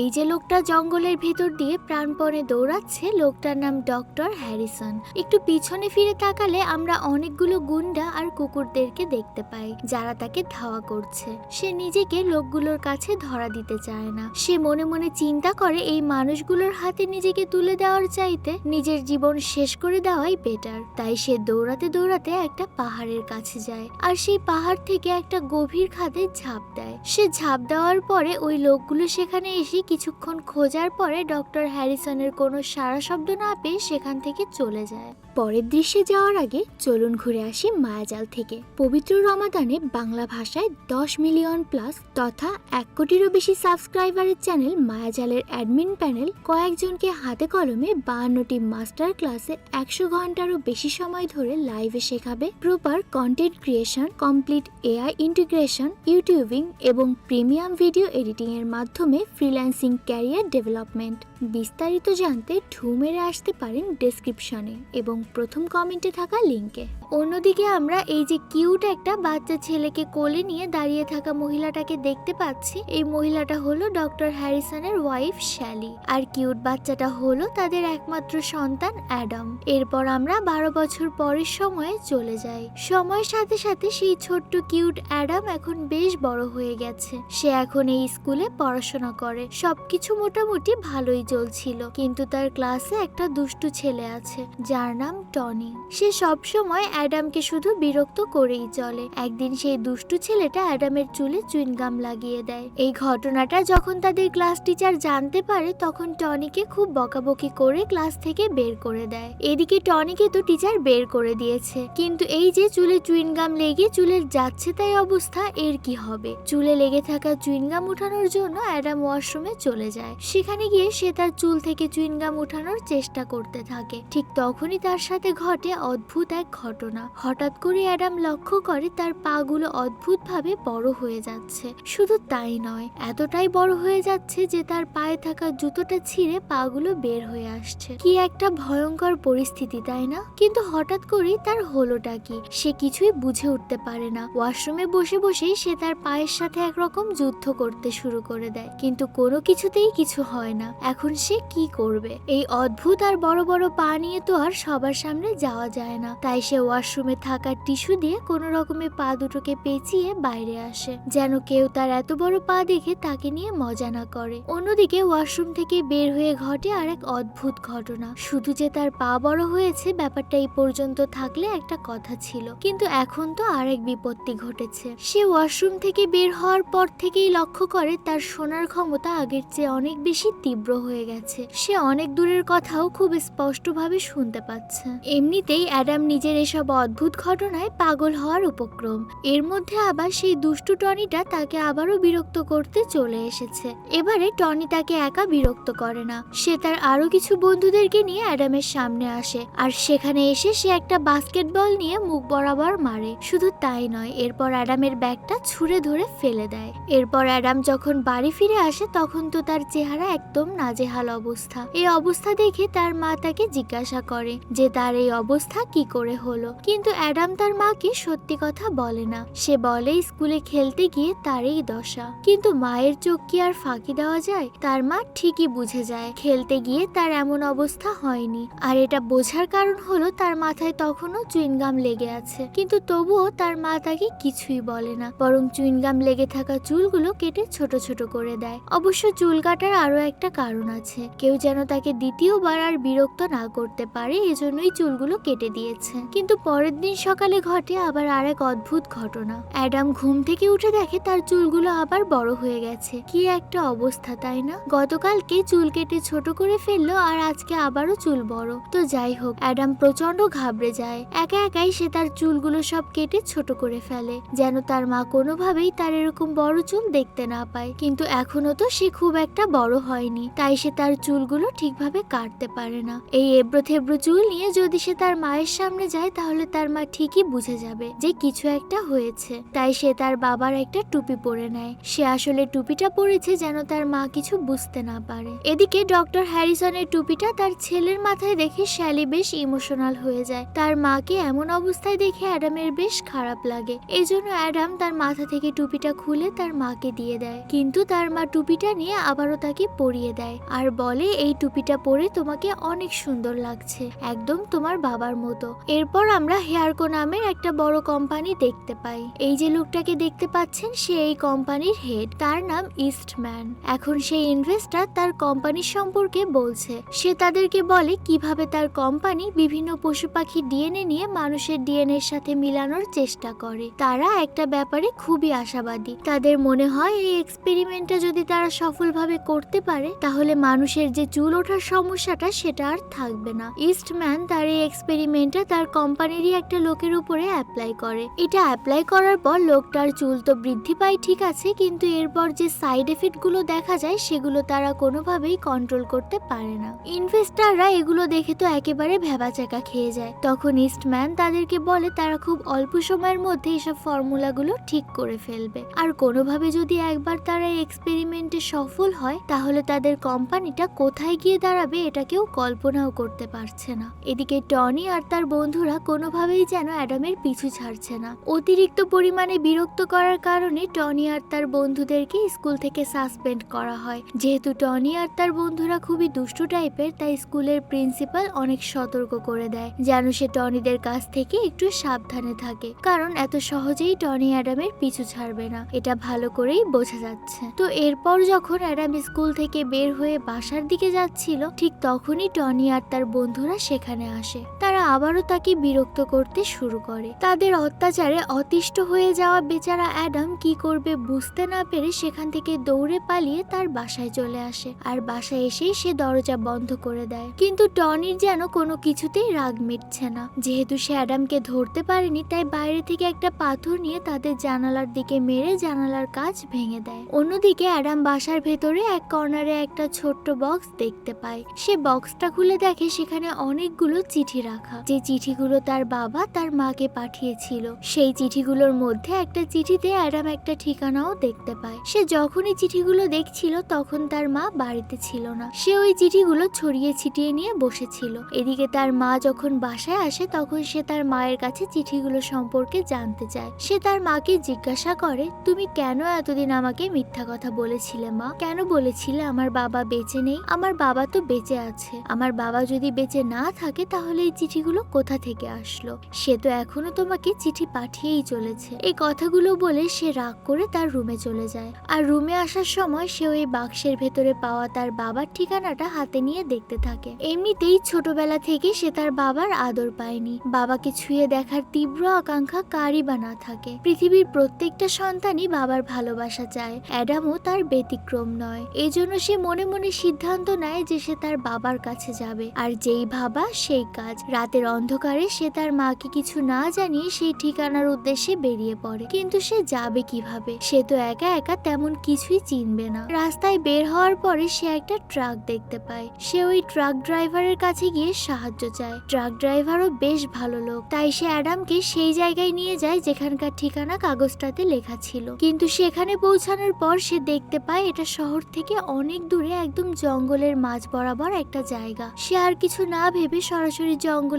এই যে লোকটা জঙ্গলের ভেতর দিয়ে প্রাণপণে দৌড়াচ্ছে, লোকটার নাম ডক্টর হ্যারিসন। একটু পিছনে ফিরে তাকালে আমরা অনেকগুলো গুন্ডা আর কুকুরদেরকে দেখতে পাই, যারা তাকে ধাওয়া করছে। সে নিজেকে লোকগুলোর কাছে ধরা দিতে চায় না। সে মনে মনে চিন্তা করে, এই মানুষগুলোর হাতে নিজেকে তুলে দেওয়ার চাইতে নিজের জীবন শেষ করে দেওয়াই বেটার তাই সে দৌড়াতে দৌড়াতে একটা পাহাড়ের কাছে যায়, আর সেই পাহাড় থেকে একটা গভীর খাদে ঝাঁপ দেয়। সে ঝাঁপ দেওয়ার পরে ওই লোকগুলো সেখানে এসে কিছুক্ষণ খোঁজার পরে ডক্টর হ্যারিসনের কোনো সারা শব্দ না পেয়ে সেখান থেকে চলে যায়। পরের দৃশ্যে যাওয়ার আগে চলুন ঘুরে আসি মায়াজাল থেকে। পবিত্র রমাদানে বাংলা ভাষায় দশ মিলিয়ন প্লাস তথা এক কোটিরও বেশি সাবস্ক্রাইবারের চ্যানেল মায়াজালের অ্যাডমিন প্যানেল কয়েকজনকে হাতে কলমে বাহান্নটি মাস্টার ক্লাসে একশো ঘন্টারও বেশি সময় ধরে লাইভে শেখাবে। Proper content creation, complete AI integration, youtubing এবং প্রিমিয়াম ভিডিও এডিটিং এর মাধ্যমে ফ্রিল্যান্সিং ক্যারিয়ার ডেভেলপমেন্ট বিস্তারিত জানতে ঢু মেরে আসতে পারেন ডেসক্রিপশনে এবং প্রথম কমেন্টে থাকা লিঙ্কে অন্যদিকে আমরা এই যে কিউট একটা বাচ্চা ছেলেকে কোলে নিয়ে দাঁড়িয়ে থাকা মহিলাটাকে দেখতে পাচ্ছি। এই মহিলাটা হলো ডক্টর হ্যারিসনের ওয়াইফ শ্যালি আর কিউট বাচ্চাটা হলো তাদের একমাত্র সন্তান অ্যাডাম। এরপর আমরা বারো বছর পরের সময়ে চলে যাই। সময়ের সাথে সাথে সেই ছোট্ট কিউট অ্যাডাম এখন বেশ বড় হয়ে গেছে। সে এখন এই স্কুলে পড়াশোনা করে। সবকিছু মোটামুটি ভালোই চলছিল। কিন্তু তার ক্লাসে একটা দুষ্টু ছেলে আছে, যার নাম টনি। সে সব সময় অ্যাডামকে শুধু বিরক্ত করেই চলে। একদিন সেই দুষ্টু ছেলেটা অ্যাডামের চুলে চুইনগাম লাগিয়ে দেয়। এই ঘটনাটা যখন তাদের ক্লাস টিচার জানতে পারে, তখন টনিকে খুব বকাবকি করে ক্লাস থেকে বের করে দেয়। এদিকে টনিকে তো টিচার বের করে দিয়েছে। কিন্তু এই যে চুলে চুইনগাম লেগে চুলের যাচ্ছে তাই অবস্থা, এর কি হবে? চুলে লেগে থাকা চুইনগাম উঠানোর জন্য অ্যাডাম ওয়াশরুমে চলে যায়। সেখানে গিয়ে সে তার চুল থেকে চুইনগাম উঠানোর চেষ্টা করতে থাকে। ঠিক তখনই তার সাথে ঘটে অদ্ভুত এক ঘটনা। হঠাৎ করে অ্যাডাম লক্ষ্য করে তার পাগুলো অদ্ভুতভাবে বড় হয়ে যাচ্ছে। শুধু তাই নয়, এতটাই বড় হয়ে যাচ্ছে যে তার পায়ে থাকা জুতোটা ছিঁড়ে পাগুলো বের হয়ে আসছে। কি একটা ভয়ঙ্কর পরিস্থিতি, তাই না? কিন্তু হঠাৎ করেই তার হলোটা কি? সে কিছুই বুঝে উঠতে পারে না। ওয়াশরুমে বসে বসেই সে তার পায়ের সাথে একরকম যুদ্ধ করতে শুরু করে দেয়। কিন্তু কোনো কিছুতেই কিছু হয় না। এখন সে কি করবে? এই অদ্ভুত আর বড় বড় পা নিয়ে তো আর সবার সামনে যাওয়া যায় না। তাই সে ওয়াশরুমে থাকা টিস্যু দিয়ে কোনো রকমে পা দুটোকে পেঁচিয়ে বাইরে আসে, যেন কেউ তার এত বড় পা দেখে তাকে নিয়ে মজা না করে। অন্যদিকে ওয়াশরুম থেকে বের হয়ে ঘটে আর এক অদ্ভুত ঘটনা। শুধু যে তার পা বড় হয়েছে, ব্যাপারটা এই পর্যন্ত থাকলে একটা কথা ছিল। কিন্তু এখন তো আরেক বিপত্তি ঘটেছে। সে ওয়াশরুম থেকে বের হওয়ার পর থেকেই লক্ষ্য করে তার শোনার ক্ষমতা আগের চেয়ে অনেক বেশি তীব্র হয়ে গেছে। সে অনেক দূরের কথাও খুব স্পষ্টভাবে শুনতে পাচ্ছে। এমনিতেই অ্যাডাম নিজের এসব অদ্ভুত ঘটনায় পাগল হওয়ার উপক্রম। এর মধ্যে আবার সেই দুষ্টু টনিটা তাকে আবারও বিরক্ত করতে চলে এসেছে। এবারে টনি তাকে একা বিরক্ত করে না। সে তার আরও কিছু বন্ধুদেরকে নিয়ে অ্যাডামের সামনে আসে। আর সেখানে এসে সে একটা বাস্কেটবল নিয়ে মুখ বরাবর মারে। শুধু তাই নয়, এরপর অ্যাডামের ব্যাগটা ছুঁড়ে ধরে ফেলে দেয়। এরপর অ্যাডাম যখন বাড়ি ফিরে আসে, তখন তো তার চেহারা একদম নাজেহাল অবস্থা। এই অবস্থা দেখে তার মা তাকে জিজ্ঞাসা করে যে তার এই অবস্থা কি করে হলো? কিন্তু অ্যাডাম তার মাকে সত্যি কথা বলে না। সে বলে, স্কুলে খেলতে গিয়ে তার এই দশা। কিন্তু মায়ের চোখ কি আর ফাঁকি দেওয়া যায়? তার মা ঠিকই বুঝে যায়, খেলতে গিয়ে তার এমন অবস্থা হয়নি। আর এটা বোঝার কারণ হলো তার মাথায় তখনও চুইনগাম লেগে আছে। কিন্তু তবুও তার মা তাকে কিছুই বলে না। বরং চুইনগাম লেগে থাকা চুলগুলো কেটে ছোট ছোট করে দেয়। অবশ্য চুল কাটার আরও একটা কারণ আছে। কেউ যেন তাকে দ্বিতীয়বার আর বিরক্ত না করতে পারে, এজন্যই চুলগুলো কেটে দিয়েছে। কিন্তু পরের দিন সকালে ঘটে আবার আর এক অদ্ভুত ঘটনা। অ্যাডাম ঘুম থেকে উঠে দেখে তার চুলগুলো আবার বড় হয়ে গেছে। কি একটা অবস্থা, তাই না? গতকালকে চুল কেটে ছোট করে ফেলল আর আজকে আবারও চুল বড়। তো যাই হোক, অ্যাডাম প্রচণ্ড ঘাবড়ে যায়। একা একাই সে তার চুলগুলো সব কেটে ছোট করে ফেলে, যেন তার মা কোনোভাবেই তার এরকম বড় চুল দেখতে না পায়। কিন্তু এখনও তো সে খুব একটা বড় হয়নি, তাই সে তার চুলগুলো ঠিকভাবে কাটতে পারে না। এই এবড়ো থেবড়ো চুল নিয়ে যদি সে তার মায়ের সামনে যায়, তাহলে তার মা ঠিকই বুঝে যাবে যে কিছু একটা হয়েছে। তাই সে তার বাবার একটা টুপি পরে নেয়। সে আসলে টুপিটা পরেছে যেন তার মা কিছু বুঝতে না পারে। এদিকে ডক্টর হ্যারিসনের টুপিটা তার ছেলের মাথায় দেখে শ্যালি বেশ ইমোশনাল হয়ে যায়। তার মাকে এমন অবস্থায় দেখে অ্যাডামের বেশ খারাপ লাগে। এই জন্য অ্যাডাম তার মাথা থেকে টুপিটা খুলে তার মাকে দিয়ে দেয়। কিন্তু তার মা টুপিটা নিয়ে আবারও তাকে পরিয়ে দেয়। আর বলে, এই টুপিটা পরে তোমাকে অনেক সুন্দর লাগছে, একদম তোমার বাবার মতো। এরপর আমরা হেয়ারকো নামের একটা বড় কোম্পানি দেখতে পাই। এই যে লোকটাকে দেখতে পাচ্ছেন, সে এই কোম্পানির হেড। তার নাম ইস্টম্যান। এখন সেই ইনভেস্টার তার কোম্পানির সম্পর্কে বলছে। সে তাদেরকে বলে, কীভাবে তার কোম্পানি বিভিন্ন পশু পাখি ডিএনএ নিয়ে মানুষের ডিএনএ সাথে মিলানোর চেষ্টা করে। তারা একটা ব্যাপারে খুবই আশাবাদী। তাদের মনে হয়, এই এক্সপেরিমেন্টটা যদি তারা সফলভাবে করতে পারে, তাহলে মানুষের যে চুল ওঠার সমস্যাটা সেটা আর থাকবে না। ইস্টম্যান তার এই এক্সপেরিমেন্টটা তার কোম্পানিরই একটা লোকের উপরে অ্যাপ্লাই করে। এটা অ্যাপ্লাই করার পর লোকটার চুল তো বৃদ্ধি পায়, ঠিক আছে, কিন্তু এরপর যে সাইড এফেক্টগুলো দেখা যায়, সেগুলো তারা কোনোভাবেই কন্ট্রোল করতে পারে না। ইনভেস্টাররা এগুলো দেখে তো একেবারে ভেবাচাকা খেয়ে যায়। তখন ইস্টম্যান তাদেরকে বলে, তারা খুব অল্প সময়ের মধ্যে এসব ফর্মুলাগুলো ঠিক করে ফেলবে। আর কোনোভাবে যদি একবার তারা এক্সপেরিমেন্টে সফল হয়, তাহলে তাদের কোম্পানিটা কোথায় গিয়ে দাঁড়াবে এটা কেউ কল্পনাও করতে পারছে না। এদিকে টনি আর তার বন্ধুরা কোনোভাবেই যেন অ্যাডামের পিছু ছাড়ছে না। অতিরিক্ত পরিমাণে বিরক্ত করার কারণে টনি আর তার বন্ধুদেরকে স্কুল থেকে সাসপেন্ড করা হয়। যেহেতু টনি আর তার বন্ধুরা খুবই দুষ্টু টাইপের, তাই স্কুলের প্রিন্সিপাল অনেক সতর্ক করে দেয়, যেন সে টনিদের কাছ থেকে একটু সাবধানে থাকে। কারণ এত সহজেই টনি অ্যাডামের পিছু ছাড়বে না। এটা ভালো করেই বোঝা যাচ্ছে। তো এরপর যখন অ্যাডাম স্কুল থেকে বের হয়ে বাসার দিকে যাচ্ছিল, ঠিক তখনই টনি আর তার বন্ধুরা সেখানে আসে। তারা আবারও তাকে বিরক্ত করতে শুরু করে। তাদের অত্যাচারে অতিষ্ঠ হয়ে যাওয়া বেচারা অ্যাডাম কি করবে বুঝতে না পেরে সেখান থেকে দৌড়ে পালিয়ে তার বাসায় চলে আসে। আর বাসায় এসেই সে দরজা বন্ধ করে দেয়। কিন্তু টনির যেন কোনো কিছুতেই রাগ মিটছে না। যেহেতু সে অ্যাডামকে ধরতে পারেনি, তাই বাইরে থেকে একটা পাথর নিয়ে তাদের জানালার দিকে মেরে জানালার কাজ ভেঙে দেয়। অন্যদিকে অ্যাডাম বাসার ভেতরে এক কর্নারে একটা ছোট্ট বক্স দেখতে পায়। সে বক্সটা খুলে দেখে সেখানে অনেকগুলো চিঠি রাখা যে চিঠিগুলো তার বাবা তার মাকে পাঠিয়েছিল। সেই চিঠিগুলোর মধ্যে একটা চিঠিতে অ্যাডাম একটা ঠিকানাও দেখতে পায়। সে যখনই চিঠিগুলো দেখছিল তখন তার মা বাড়িতে ছিল না। সে ওই চিঠিগুলো ছড়িয়ে ছিটিয়ে নিয়ে বসেছিল। এদিকে তার মা যখন বাসায় আসে তখন সে তার মায়ের কাছে চিঠিগুলো সম্পর্কে জানতে চায়। সে তার মাকে জিজ্ঞাসা করে, তুমি কেন এতদিন আমাকে মিথ্যা কথা বলেছিলে মা? কেন বলেছিলে আমার বাবা বেঁচে নেই? আমার বাবা তো বেঁচে আছে। আমার বাবা যদি বেঁচে না থাকে তাহলে এই চিঠিগুলো কোথা থেকে আসলো? সে তো এখনও তোমাকে চিঠি পাঠিয়েই চলেছে। এই কথাগুলো বলে সে রাগ করে তার রুমে চলে যায়। আর রুমে আসার সময় সে ওই বাক্সের ভেতরে পাওয়া তার বাবার ঠিকানাটা হাতে নিয়ে দেখতে থাকে। এমনিতেই ছোটবেলা থেকে সে তার বাবার আদর পায়নি। বাবাকে ছুঁয়ে দেখার তীব্র আকাঙ্ক্ষা কারই বা না থাকে। পৃথিবীর প্রত্যেকটা সন্তানই বাবার ভালোবাসা চায়। অ্যাডামও তার ব্যতিক্রম নয়। এই জন্য সে মনে মনে সিদ্ধান্ত নেয় যে সে তার বাবার কাছে যাবে। আর যেই ভাবা সেই কাজ। রাতের অন্ধকারে সে তার মাকে কিছু না জানিয়ে সেই ঠিকানার উদ্দেশ্যে বেরিয়ে পড়ে। কিন্তু সে যাবে কীভাবে? সে তো একা একা তেমন কিছুই চিনবে না। রাস্তায় বের হওয়ার পরে সে একটা ট্রাক দেখতে পায়। সে ওই ট্রাক ড্রাইভারের কাছে গিয়ে সাহায্য চায়। ট্রাক ড্রাইভারও বেশ ভালো লোক। তাই সে অ্যাডামকে সেই জায়গায় নিয়ে যায় যেখানকার ঠিকানা কাগজটাতে লেখা ছিল। কিন্তু সেখানে পৌঁছানোর পর সে দেখতে পায় এটা শহর থেকে অনেক দূরে একদম জঙ্গলের মাঝ বরাবর একটা জায়গা। সে আর কিছু না ভেবে সরাসরি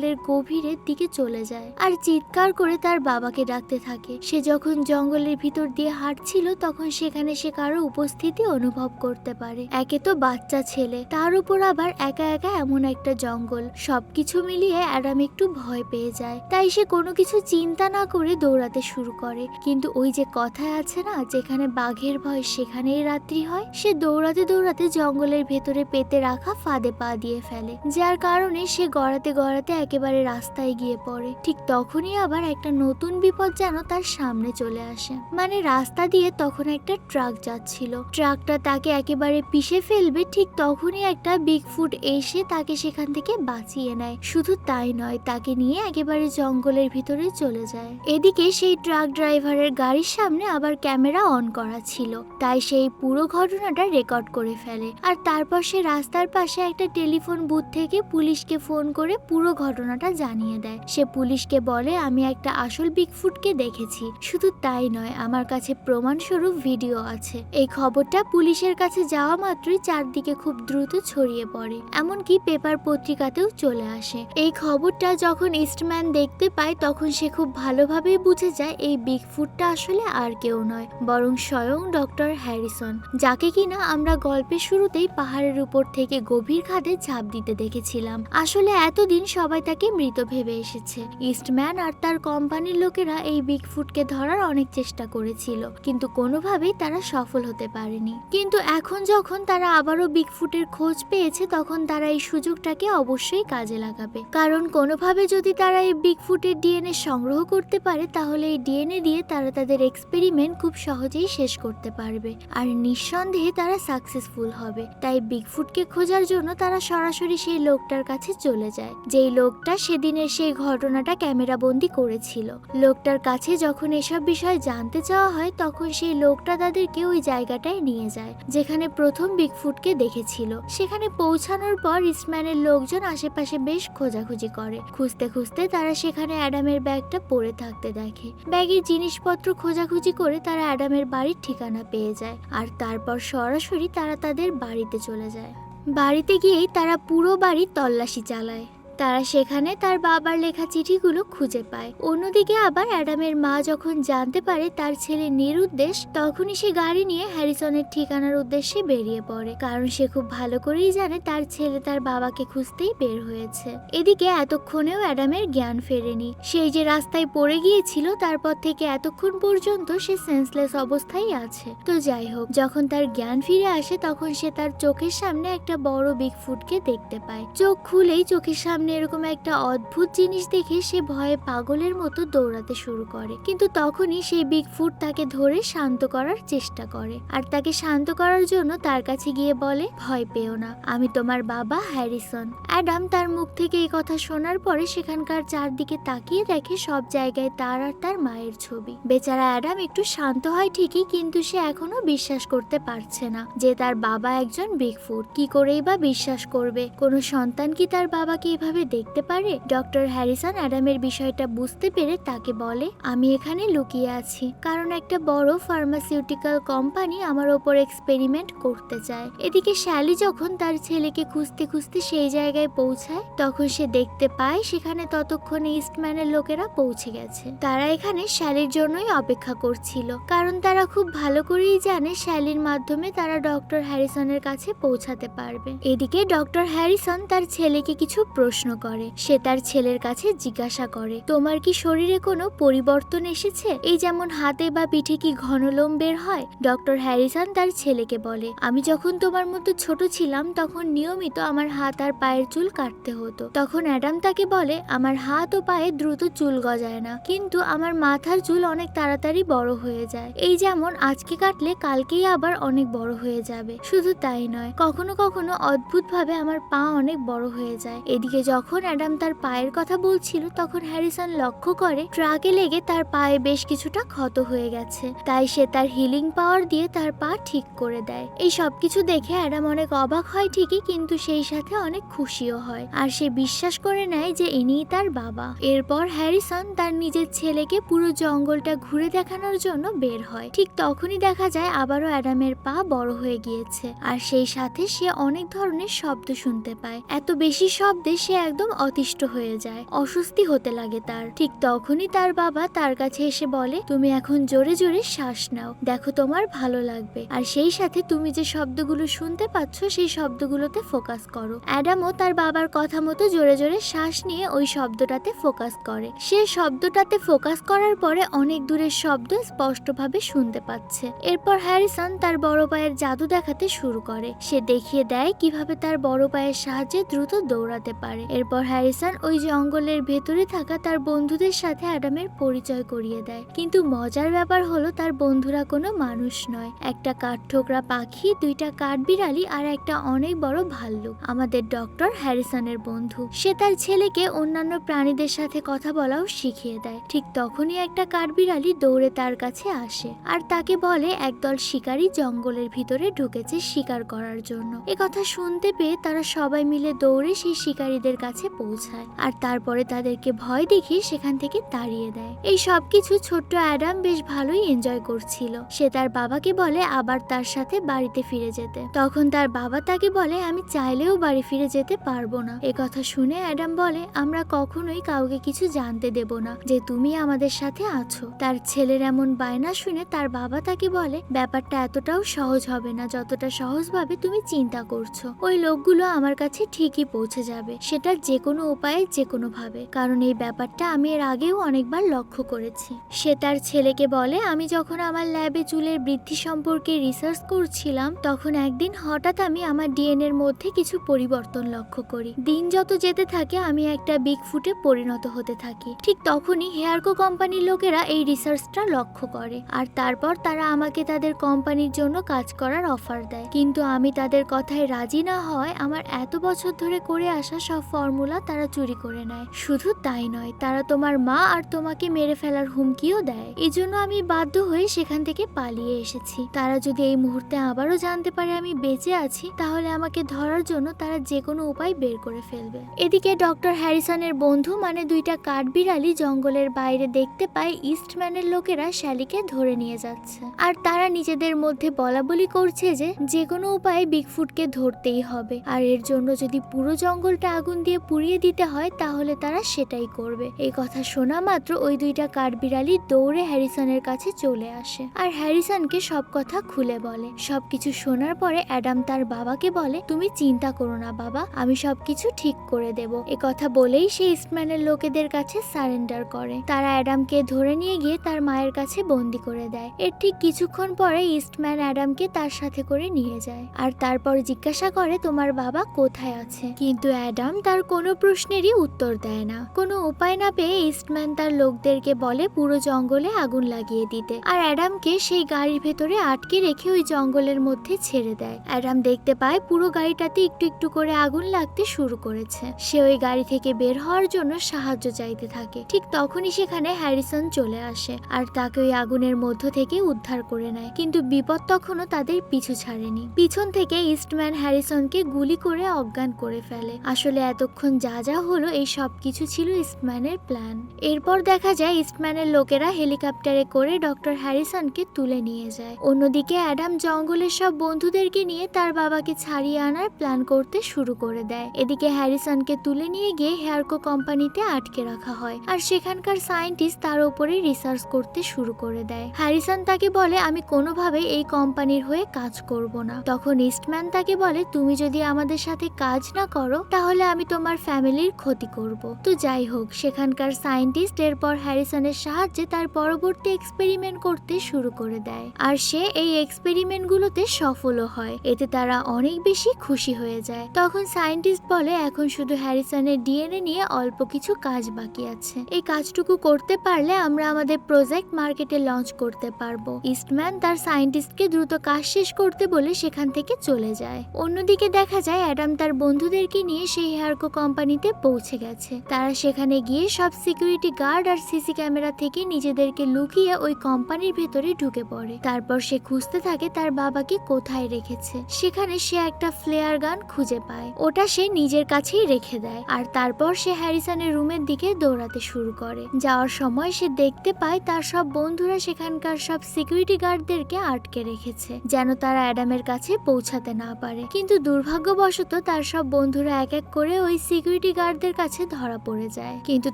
জঙ্গলের গভীরের দিকে চলে যায় আর চিৎকার করে তার বাবাকে ডাকতে থাকে। সে যখন জঙ্গলের ভিতর দিয়ে হাঁটছিল, তখন সেখানে সে কারও উপস্থিতি অনুভব করতে পারে। একে তো বাচ্চা ছেলে, তার উপর আবার একা একা এমন একটা জঙ্গল। সবকিছু মিলিয়ে অ্যাডাম একটু ভয় পেয়ে যায়। তাই সে কোনো কিছু চিন্তা না করে দৌড়াতে শুরু করে। কিন্তু ওই যে কথায় আছে না, যেখানে বাঘের ভয়, সেখানেই রাত্রি হয়। সে দৌড়াতে দৌড়াতে জঙ্গলের ভেতরে পেতে রাখা ফাঁদে পা দিয়ে ফেলে। যার কারণে সে গড়াতে গড়াতে একেবারে রাস্তায় গিয়ে পড়ে। ঠিক তখনই আবার একটা নতুন বিপদ যেন তার সামনে চলে আসে। মানে রাস্তা দিয়ে তখন একটা ট্রাক যাচ্ছিল। ট্রাকটা তাকে একেবারে পিষে ফেলবে, ঠিক তখনই একটা বিগ ফুট এসে তাকে সেখান থেকে বাঁচিয়ে নেয়। শুধু তাই নয়, তাকে নিয়ে একেবারে জঙ্গলের ভিতরে চলে যায়। এদিকে সেই ট্রাক ড্রাইভারের গাড়ির সামনে আবার ক্যামেরা অন করা ছিল। তাই সেই পুরো ঘটনাটা রেকর্ড করে ফেলে। আর তারপর সে রাস্তার পাশে একটা টেলিফোন বুথ থেকে পুলিশকে ফোন করে পুরো ঘটনাটা জানিয়ে দেয়। সে পুলিশকে বলে, আমি একটা আসল বিগফুটকে দেখেছি। শুধু তাই নয়, আমার কাছে প্রমাণস্বরূপ ভিডিও আছে। এই খবরটা পুলিশের কাছে যাওয়া মাত্রই চারদিকে খুব দ্রুত ছড়িয়ে পড়ে। এমনকি পেপার পত্রিকাতেও চলে আসে। এই খবরটা যখন ইস্টম্যান দেখতে পায়, তখন সে খুব ভালোভাবেই বুঝে যায় এই বিগফুটটা আসলে আর কেউ নয়, বরং স্বয়ং ডক্টর হ্যারিসন, যাকে কিনা আমরা গল্পের শুরুতেই পাহাড়ের উপর থেকে গভীর খাদে ঝাঁপ দিতে দেখেছিলাম। আসলে এতদিন সবাই তাকে মৃত ভেবে এসেছে। ইস্টম্যান আর তার কোম্পানির লোকেরা এই বিগফুটকে ধরার অনেক চেষ্টা করেছিল, কিন্তু কোনোভাবেই তারা সফল হতে পারেনি। কিন্তু এখন যখন তারা আবারও বিগফুটের খোঁজ পেয়েছে, তখন তারা এই সুযোগটাকে অবশ্যই কাজে লাগাবে। কারণ কোনোভাবে যদি তারা এই বিগফুটের ডিএনএ সংগ্রহ করতে পারে, তাহলে এই ডিএনএ দিয়ে তারা তাদের এক্সপেরিমেন্ট খুব সহজেই শেষ করতে পারবে। আর নিঃসন্দেহে তারা সাকসেসফুল হবে। তাই বিগফুটকে খোঁজার জন্য তারা সরাসরি সেই লোকটার কাছে চলে যায়, যেই লোকটা সেদিনের সেই ঘটনাটা ক্যামেরা বন্দি করেছিল। লোকটার কাছে যখন এসব বিষয় জানতে চাওয়া হয়, তখন সেই লোকটা তাদেরকে ওই জায়গাটায় নিয়ে যায়, যেখানে প্রথম বিগফুটকে দেখেছিল। সেখানে পৌঁছানোর পর ইসম্যানের লোকজন আশেপাশে বেশ খোঁজাখুঁজি করে। খুঁজতে খুঁজতে তারা সেখানে অ্যাডামের ব্যাগটা পড়ে থাকতে দেখে। ব্যাগের জিনিসপত্র খোঁজাখুঁজি করে তারা অ্যাডামের বাড়ির ঠিকানা পেয়ে যায়, আর তারপর সরাসরি তারা তাদের বাড়িতে চলে যায়। বাড়িতে গিয়েই তারা পুরো বাড়ির তল্লাশি চালায়। তারা সেখানে তার বাবার লেখা চিঠিগুলো খুঁজে পায়। অন্যদিকে আবার অ্যাডামের মা যখন জানতে পারে তার ছেলে নিরুদ্দেশ, তখনই সে গাড়ি নিয়ে হ্যারিসনের ঠিকানার উদ্দেশ্যে বেরিয়ে পড়ে, কারণ সে খুব ভালো করেই জানে তার ছেলে তার বাবাকে খুঁজতেই বের হয়েছে। এদিকে এতক্ষণেও অ্যাডামের জ্ঞান ফেরেনি। সেই যে রাস্তায় পড়ে গিয়েছিল, তারপর থেকে এতক্ষণ পর্যন্ত সে সেন্সলেস অবস্থায় আছে। তো যাই হোক, যখন তার জ্ঞান ফিরে আসে, তখন সে তার চোখের সামনে একটা বড় বিগফুটকে দেখতে পায়। চোখ খুলেই চোখের সামনে এরকম একটা অদ্ভুত জিনিস দেখে সে ভয়ে পাগলের মতো দৌড়াতে শুরু করে। কিন্তু তখনই সেই বিগ ফুট তাকে ধরে শান্ত করার চেষ্টা করে। আর তাকে শান্ত করার জন্য তার কাছে গিয়ে বলে, ভয় পেও না, আমি তোমার বাবা হ্যারিসন। অ্যাডাম তার মুখ থেকে এই কথা শোনার পরে সেখানকার চারদিকে তাকিয়ে দেখে সব জায়গায় তার আর তার মায়ের ছবি। বেচারা অ্যাডাম একটু শান্ত হয় ঠিকই, কিন্তু সে এখনও বিশ্বাস করতে পারছে না যে তার বাবা একজন বিগ ফুট কি করেই বা বিশ্বাস করবে? কোনো সন্তান কি তার বাবাকে এভাবে দেখতে পারে? ডক্টর হ্যারিসন অ্যাডামের বিষয়টা বুঝতে পেরে তাকে বলে, আমি এখানে লুকিয়ে আছি। কারণ একটা বড় ফার্মাসিউটিক্যাল কোম্পানি আমার ওপর এক্সপেরিমেন্ট করতে চায়। এদিকে শ্যালি যখন তার ছেলেকে খুঁজতে খুঁজতে সেই জায়গায় পৌঁছায়, তখন সে দেখতে পায় সেখানে ততক্ষণে ইস্টম্যানের লোকেরা পৌঁছে গেছে। তারা এখানে শ্যালির জন্যই অপেক্ষা করছিল। কারণ তারা খুব ভালো করেই জানে শ্যালির মাধ্যমে তারা ডক্টর হ্যারিসনের কাছে পৌঁছাতে পারবে। এদিকে ডক্টর হ্যারিসন তার ছেলেকে কিছু প্রশ্ন করে। সে তার ছেলের কাছে জিজ্ঞাসা করে, তোমার কি শরীরে কোনো পরিবর্তন এসেছে? এই যেমন হাতে বা পিঠে কি ঘন লোম বের হয়? ডক্টর হ্যারিসন তার ছেলেকে বলে, আমি যখন তোমার মতো ছোট ছিলাম, তখন নিয়মিত আমার হাত আর পায়ের চুল কাটতে হতো। তখন অ্যাডাম তাকে বলে, আমার হাত ও পায়ে দ্রুত চুল গজায় না, কিন্তু আমার মাথার চুল অনেক তাড়াতাড়ি বড় হয়ে যায়। এই যেমন আজকে কাটলে কালকেই আবার অনেক বড় হয়ে যাবে। শুধু তাই নয়, কখনো কখনো অদ্ভুতভাবে আমার পা অনেক বড় হয়ে যায়। এদিকে যখন অ্যাডাম তার পায়ের কথা বলছিল, তখন হ্যারিসন লক্ষ্য করে ট্রাকে লেগে তার পায়ে বেশ কিছুটা ক্ষত হয়ে গেছে। তাই সে তার হিলিং পাওয়ার দিয়ে তার পা ঠিক করে দেয়। এই সবকিছু দেখে অ্যাডাম অনেক অবাক হয় ঠিকই, কিন্তু সেই সাথে অনেক খুশিও হয়। আর সে বিশ্বাস করে নেয় যে ইনিই তার বাবা। এরপর হ্যারিসন তার নিজের ছেলেকে পুরো জঙ্গলটা ঘুরে দেখানোর জন্য বের হয়। ঠিক তখনই দেখা যায় আবারও অ্যাডামের পা বড় হয়ে গিয়েছে। আর সেই সাথে সে অনেক ধরনের শব্দ শুনতে পায়। এত বেশি শব্দে সে একদম অতিষ্ঠ হয়ে যায়। অস্বস্তি হতে লাগে তার। ঠিক তখনই তার বাবা তার কাছে এসে বলে, তুমি এখন জোরে জোরে শ্বাস নাও। দেখো তোমার ভালো লাগবে। আর সেই সাথে তুমি যে শব্দগুলো শুনতে পাচ্ছ, সেই শব্দগুলোতে ফোকাস করো। অ্যাডামও তার বাবার কথা মতো জোরে জোরে শ্বাস নিয়ে ওই শব্দটাতে ফোকাস করে। সে শব্দটাতে ফোকাস করার পরে অনেক দূরের শব্দ স্পষ্টভাবে শুনতে পাচ্ছে। এরপর হ্যারিসন তার বড় পায়ের জাদু দেখাতে শুরু করে। সে দেখিয়ে দেয় কীভাবে তার বড় পায়ের সাহায্যে দ্রুত দৌড়াতে পারে। এরপর হ্যারিসন ওই জঙ্গলের ভেতরে থাকা তার বন্ধুদের সাথে অ্যাডামের পরিচয় করিয়ে দেয়। কিন্তু মজার ব্যাপার হলো তার বন্ধুরা কোনো মানুষ নয়। একটা কাঠঠোকরা পাখি, দুইটা কাঠবিড়ালি আর একটা অনেক বড় ভাল্লুক। আমাদের ডক্টর হ্যারিসনের বন্ধু। সে তার ছেলেকে অন্যান্য প্রাণীদের সাথে কথা বলাও শিখিয়ে দেয়। ঠিক তখনই একটা কাঠবিড়ালি দৌড়ে তার কাছে আসে আর তাকে বলে, একদল শিকারী জঙ্গলের ভিতরে ঢুকেছে শিকার করার জন্য। কথা শুনতে পেয়ে তারা সবাই মিলে দৌড়ে সেই শিকারীদের কাছে পৌঁছায় আর তারপরে তাদেরকে ভয় দেখিয়ে সেখান থেকে তাড়িয়ে দেয়। এই সব কিছু ছোট্ট অ্যাডাম বেশ ভালোই এনজয় করছিল। সে তার বাবাকে বলে আবার তার সাথে বাড়িতে ফিরে যেতে। তখন তার বাবা তাকে বলে, আমি চাইলেও বাড়ি ফিরে যেতে পারব না। এ কথা শুনে অ্যাডাম বলে, আমরা কখনোই কাউকে কিছু জানতে দেব না যে তুমি আমাদের সাথে আছো। তার ছেলের এমন বায়না শুনে তার বাবা তাকে বলে, ব্যাপারটা এতটাও সহজ হবে না যতটা সহজভাবে তুমি চিন্তা করছ। ওই লোকগুলো আমার কাছে ঠিকই পৌঁছে যাবে। সেটা যে কোনো উপায়ে যে কোনো ভাবে কারণ এই ব্যাপারটা আমি এর আগেও অনেকবার লক্ষ্য করেছি। সে তার ছেলেকে বলে, আমি যখন আমার ল্যাবে চুলের বৃদ্ধি সম্পর্কে রিসার্চ করছিলাম, তখন একদিন হঠাৎ আমি আমার ডিএনএর মধ্যে কিছু পরিবর্তন লক্ষ্য করি। দিন যত যেতে থাকে, আমি একটা বিগ ফুটে পরিণত হতে থাকি। ঠিক তখনই হেয়ারকো কোম্পানির লোকেরা এই রিসার্চটা লক্ষ্য করে, আর তারপর তারা আমাকে তাদের কোম্পানির জন্য কাজ করার অফার দেয়। কিন্তু আমি তাদের কথায় রাজি না হওয়ায় আমার এত বছর ধরে করে আসা সব ফর্মুলা তারা চুরি করে নেয়। শুধু তাই নয়, তারা তোমার মা আর তোমাকে মেরে ফেলার হুমকিও দেয়। এই জন্য আমি বাধ্য হয়ে সেখান থেকে পালিয়ে এসেছি। তারা যদি এই মুহূর্তে আবারও জানতে পারে আমি বেঁচে আছি, তাহলে আমাকে ধরার জন্য তারা যে কোনো উপায় বের করে ফেলবে। এদিকে ডক্টর হ্যারিসনের বন্ধু মানে দুইটা কাঠবিড়ালি জঙ্গলের বাইরে দেখতে পায় ইস্টম্যানের লোকেরা শ্যালিকে ধরে নিয়ে যাচ্ছে। আর তারা নিজেদের মধ্যে বলা বলি করছে যে যে কোনো উপায়ে বিগফুটকে ধরতেই হবে। আর এর জন্য যদি পুরো জঙ্গলটা আগুন দিয়ে পুড়িয়ে দিতে হয়, তাহলে তারা সেটাই করবে। এই কথা শোনা মাত্র ওই দুইটা কাঠবিড়ালি দৌড়ে হ্যারিসনের কাছে চলে আসে। আর হ্যারিসনকে সব কথা খুলে বলে। সবকিছু শোনার পরে অ্যাডাম তার বাবাকে বলে, তুমি চিন্তা করো না বাবা, আমি সবকিছু ঠিক করে দেব। এ কথা বলেই সে ইস্টম্যানের লোকেদের কাছে সারেন্ডার করে। তারা অ্যাডামকে ধরে নিয়ে গিয়ে তার মায়ের কাছে বন্দি করে দেয়। এর ঠিক কিছুক্ষণ পরে ইস্টম্যান অ্যাডামকে তার সাথে করে নিয়ে যায়। আর তারপর জিজ্ঞাসা করে, তোমার বাবা কোথায় আছে? কিন্তু অ্যাডাম তার কোনো প্রশ্নেরই উত্তর দেয় না। কোনো উপায় না পেয়ে ইস্টম্যান তার লোকদেরকে বলে পুরো জঙ্গলে আগুন লাগিয়ে দিতে। আর অ্যাডামকে সেই গাড়ির ভেতরে আটকে রেখে ওই জঙ্গলের মধ্যে ছেড়ে দেয়। অ্যাডাম দেখতে পায় পুরো গাড়িটাতে একটু একটু করে আগুন লাগতে শুরু করেছে। সে ওই গাড়ি থেকে বের হওয়ার জন্য সাহায্য চাইতে থাকে। ঠিক তখনই সেখানে হ্যারিসন চলে আসে আর তাকে ওই আগুনের মধ্য থেকে উদ্ধার করে নেয়। কিন্তু বিপদ তখনও তাদের পিছু ছাড়েনি। পিছন থেকে ইস্টম্যান হ্যারিসনকে গুলি করে অজ্ঞান করে ফেলে। আসলে এতক্ষণ যা যা হলো, এই সব কিছু ছিল ইস্টম্যানের প্ল্যান। এরপর দেখা যায় ইস্টম্যানের লোকেরা হেলিকপ্টারে করে ডক্টর হ্যারিসনকে তুলে নিয়ে যায়। অন্যদিকে অ্যাডাম জঙ্গলের সব বন্ধুদেরকে নিয়ে তার বাবাকে ছাড়িয়ে আনার প্ল্যান করতে শুরু করে দেয়। এদিকে হ্যারিসনকে তুলে নিয়ে গিয়ে হেয়ারকো কোম্পানিতে আটকে রাখা হয় আর সেখানকার সায়েন্টিস্ট তার উপরে রিসার্চ করতে শুরু করে দেয়। হ্যারিসন তাকে বলে, আমি কোনোভাবেই এই কোম্পানির হয়ে কাজ করব না। তখন ইস্টম্যান তাকে বলে, তুমি যদি আমাদের সাথে কাজ না করো, তাহলে আমি তোমার ফ্যামিলির ক্ষতি করব। তো যাই হোক, সেখানকার সায়েন্টিস্ট এরপর হ্যারিসনের সাহায্যে তার পরবর্তী এক্সপেরিমেন্ট করতে শুরু করে দেয়। আর সে এই এক্সপেরিমেন্টগুলোতে সফলও হয়। এতে তারা অনেক বেশি খুশি হয়ে যায়। তখন সায়েন্টিস্ট বলে, এখন শুধু হ্যারিসনের ডিএনএ নিয়ে অল্প কিছু কাজ বাকি আছে। এই কাজটুকু করতে পারলে আমরা আমাদের প্রজেক্ট মার্কেটে লঞ্চ করতে পারব। ইস্টম্যান তার সায়েন্টিস্টকে দ্রুত কাজ শেষ করতে বলে সেখান থেকে চলে যায়। অন্যদিকে দেখা যায়, অ্যাডাম তার বন্ধুদেরকে নিয়ে সেই হেয়ারকো কোম্পানিতে পৌঁছে গেছে। তারা সেখানে গিয়ে সব সিকিউরিটি গার্ড আর সিসি ক্যামেরা থেকে নিজেদেরকে লুকিয়ে ওই কোম্পানির ভেতরে ঢুকে পড়ে। তারপর সে খুঁজতে থাকে তার বাবাকে কোথায় রেখেছে। সেখানে সে একটা ফ্লেয়ার গান খুঁজে পায়। ওটা সে নিজের কাছেই রেখে দেয়। আর তারপর সে হ্যারিসনের রুমের দিকে দৌড়াতে শুরু করে। যাওয়ার সময় সে দেখতে পায় তার সব বন্ধুরা সেখানকার সব সিকিউরিটি গার্ডদেরকে আটকে রেখেছে, যেন তারা অ্যাডামের কাছে পৌঁছাতে না পারে। কিন্তু দুর্ভাগ্যবশত তার সব বন্ধুরা এক এক করে ওই সিকিউরিটি গার্ডদের কাছে ধরা পড়ে যায়। কিন্তু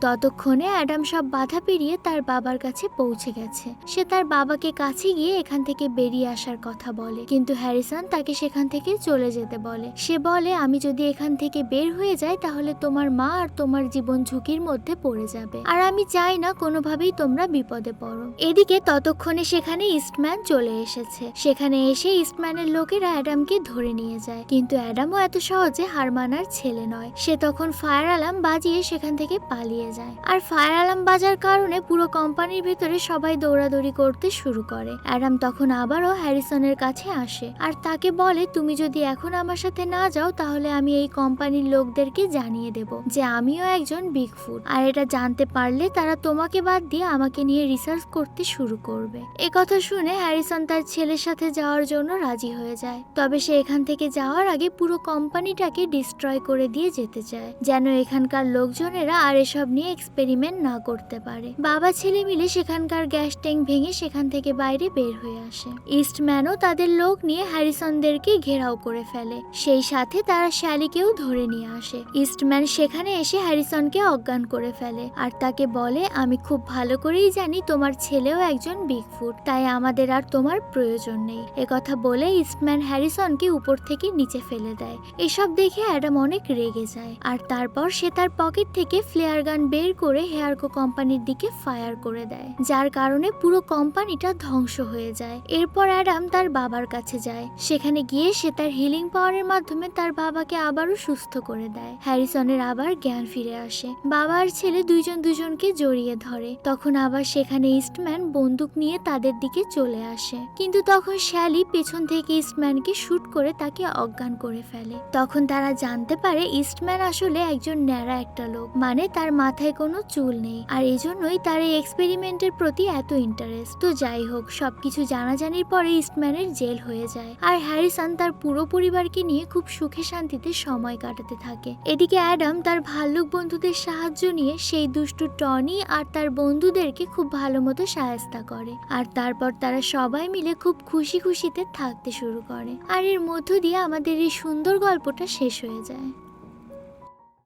ততক্ষণে অ্যাডাম সব বাধা পেরিয়ে তার বাবার কাছে পৌঁছে গেছে। সে তার বাবাকে কাছে গিয়ে এখান থেকে বেরিয়ে আসার কথা বলে। কিন্তু হ্যারিসন তাকে সেখান থেকে চলে যেতে বলে। সে বলে, আমি যদি এখান থেকে বের হয়ে যাই, তাহলে তোমার মা আর তোমার জীবন ঝুঁকির মধ্যে পড়ে যাবে। আর আমি চাই না কোনোভাবেই তোমরা বিপদে পড়ো। এদিকে ততক্ষণে সেখানে ইস্টম্যান চলে এসেছে। সেখানে এসে ইস্টম্যানের লোকেরা অ্যাডামকে ধরে নিয়ে যায়। কিন্তু অ্যাডামও এত সহজে হার মানার ছেলে নয়। সে তখন ফায়ার অ্যালার্ম বাজিয়ে সেখান থেকে পালিয়ে যায়। আর ফায়ার অ্যালার্ম বাজার কারণে পুরো কোম্পানির ভিতরে সবাই দৌড়াদৌড়ি করতে শুরু করে। অ্যাডাম তখন আবারও হ্যারিসনের কাছে আসে। আর তাকে বলে, তুমি যদি এখন আমার সাথে না যাও, তাহলে আমি এই কোম্পানির লোকদেরকে জানিয়ে দেব যে আমিও একজন বিগ ফুড। আর এটা জানতে পারলে তারা তোমাকে বাদ দিয়ে আমাকে নিয়ে রিসার্চ করতে শুরু করবে। এ কথা শুনে হ্যারিসন তার ছেলের সাথে যাওয়ার জন্য রাজি হয়ে যায়। তবে সে এখান থেকে যাওয়ার আগে পুরো কোম্পানিটাকে ডিস্ট্রয় করে দিয়ে যেতে যেতে চায়। যেন এখানকার লোকজনেরা আর এসব নিয়ে এক্সপেরিমেন্ট না করতে পারে। বাবা ছেলে মিলে সেখানকার গ্যাস ট্যাঙ্ক ভেঙে সেখান থেকে বাইরে বের হয়ে আসে। ইস্টম্যানও তাদের লোক নিয়ে হ্যারিসনদেরকে ঘেরাও করে ফেলে। সেই সাথে তারা শ্যালিকেও ধরে নিয়ে আসে। ইস্টম্যান সেখানে এসে হ্যারিসনকে অজ্ঞান করে ফেলে আর তাকে বলে, আমি খুব ভালো করেই জানি তোমার ছেলেও একজন বিগফুট, তাই আমাদের আর তোমার প্রয়োজন নেই। একথা বলে ইস্টম্যান হ্যারিসনকে উপর থেকে নিচে ফেলে দেয়। এসব দেখে অ্যাডাম অনেক রেগে যায়। আর তারপর সে তার পকেট থেকে ফ্লেয়ার গান বের করে হেয়ারকো কোম্পানির দিকে ফায়ার করে দেয়, যার কারণে পুরো কোম্পানিটা ধ্বংস হয়ে যায়। এরপর অ্যাডাম তার বাবার কাছে যায়। সেখানে গিয়ে সে তার হিলিং পাওয়ারের মাধ্যমে তার বাবাকে আবারও সুস্থ করে দেয়। হ্যারিসনের আবার জ্ঞান ফিরে আসে। বাবা আর ছেলে দুইজন দুজনকে জড়িয়ে ধরে। তখন আবার সেখানে ইস্টম্যান বন্দুক নিয়ে তাদের দিকে চলে আসে। কিন্তু তখন শ্যালি পেছন থেকে ইস্টম্যানকে শুট করে তাকে অজ্ঞান করে ফেলে। তখন তারা জানতে পারে ইস্টম্যান আসলে একজন ন্যাড়া একটা লোক মানে তার মাথায় কোনো চুল নেই। আর এজন্যই তার এই এক্সপেরিমেন্টের প্রতি এত ইন্টারেস্ট তো যাই হোক, সবকিছু জানাজানির পরে ইস্টম্যানের জেল হয়ে যায়। আর হ্যারিসন তার পুরো পরিবারকে নিয়ে খুব সুখে শান্তিতে সময় কাটাতে থাকে। এদিকে অ্যাডাম তার ভাল্লুক বন্ধুদের সাহায্য নিয়ে সেই দুষ্টু টনি আর তার বন্ধুদেরকে খুব ভালো মতো সাহায্য করে। আর তারপর তারা সবাই মিলে খুব খুশি খুশিতে থাকতে শুরু করে। আর এর মধ্য দিয়ে আমাদের এই সুন্দর গল্পটা শেষ হয়ে যায়।